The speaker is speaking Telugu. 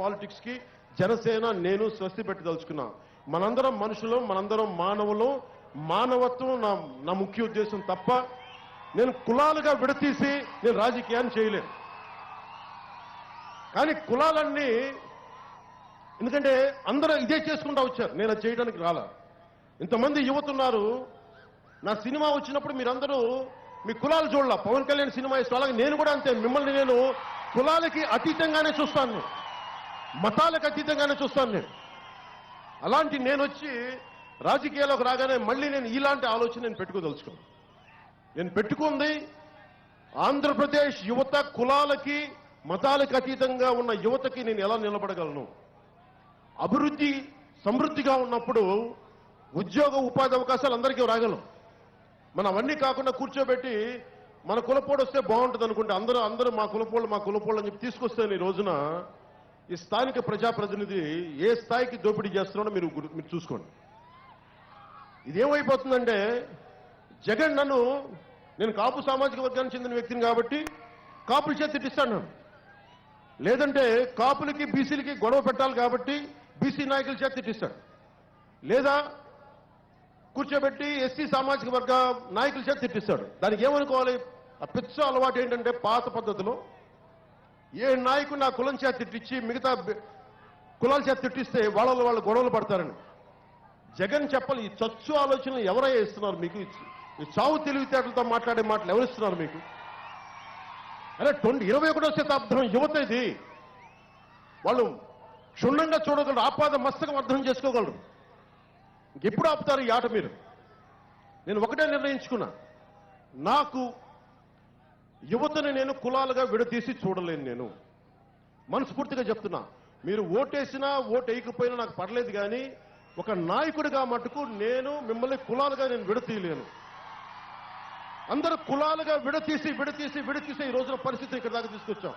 పాలిటిక్స్కి జనసేన నేను స్వస్తి పెట్టదలుచుకున్నా. మనందరం మనుషులు మనందరం మానవులు. మానవత్వం నా నా ముఖ్య ఉద్దేశం తప్ప నేను కులాలుగా విడతీసి నేను రాజకీయాన్ని చేయలేను. కానీ కులాలన్నీ ఎందుకంటే అందరూ ఇదే చేసుకుంటా వచ్చారు. నేను అది చేయడానికి రాలా. ఇంతమంది యువతున్నారు. నా సినిమా వచ్చినప్పుడు మీరందరూ మీ కులాలు చూడాల. పవన్ కళ్యాణ్ సినిమా ఇష్టం అలాగే నేను కూడా అంతే. మిమ్మల్ని నేను కులాలకి అతీతంగానే చూస్తాను. నేను. మతాలకు అతీతంగానే చూస్తాను నేను. అలాంటి నేను వచ్చి రాజకీయాల్లోకి రాగానే మళ్ళీ నేను ఇలాంటి ఆలోచన నేను పెట్టుకోదలుచుకోను. నేను పెట్టుకుంది ఆంధ్రప్రదేశ్ యువత కులాలకి మతాలకు అతీతంగా ఉన్న యువతకి నేను ఎలా నిలబడగలను? అభివృద్ధి సమృద్ధిగా ఉన్నప్పుడు ఉద్యోగ ఉపాధి అవకాశాలు అందరికీ రాగలం మనం అవన్నీ కాకుండా కూర్చోబెట్టి మన కులపోడు వస్తే బాగుంటుంది అనుకుంటే అందరూ అందరూ మా కులపోళ్ళు మా కులపోళ్ళు అని చెప్పి తీసుకొస్తే ఈ రోజున. ఈ స్థానిక ప్రజాప్రతినిధి ఏ స్థాయికి దోపిడీ చేస్తున్నాడో మీరు మీరు చూసుకోండి. ఇదేమైపోతుందంటే జగన్ నన్ను నేను కాపు సామాజిక వర్గానికి చెందిన వ్యక్తిని కాబట్టి కాపుల చేతి తిట్టిస్తాను నన్ను. లేదంటే కాపులకి బీసీలకి గొడవ పెట్టాలి కాబట్టి బీసీ నాయకుల చేత తిట్టిస్తాడు. లేదా కూర్చోబెట్టి ఎస్సీ సామాజిక వర్గ నాయకుల చేత తిట్టిస్తాడు. దానికి ఏమనుకోవాలి? ఆ పిచ్చ అలవాటు ఏంటంటే పాత పద్ధతిలో ఏ నాయకుడు నా కులం చేత తిట్టించి మిగతా కులాల చేత తిట్టిస్తే వాళ్ళ వాళ్ళు గొడవలు పడతారని. జగన్ చెప్పాలి ఈ చచ్చు ఆలోచనలు ఎవరై ఇస్తున్నారు మీకు? ఈ చావు తెలివితేటలతో మాట్లాడే మాటలు ఎవరు ఇస్తున్నారు మీకు? అరే ట్వంటీ ఇరవై ఒకటో శతాబ్దం యువత ఇది వాళ్ళు క్షుణ్ణంగా చూడగలరు ఆపాద మస్తకం అర్థం చేసుకోగలరు. ఎప్పుడు ఆపుతారు ఈ ఆట మీరు? నేను ఒకటే నిర్ణయించుకున్నా. నాకు యువతని నేను కులాలుగా విడదీసి చూడలేను నేను. మనస్ఫూర్తిగా చెప్తున్నా మీరు ఓటేసినా ఓటు వేయకపోయినా నాకు పర్లేదు కానీ ఒక నాయకుడిగా మటుకు నేను మిమ్మల్ని కులాలుగా నేను విడతీయలేను అందరూ కులాలుగా విడతీసి విడతీసి విడతీసి ఈ రోజున పరిస్థితి ఇక్కడ దాకా తీసుకొచ్చాం.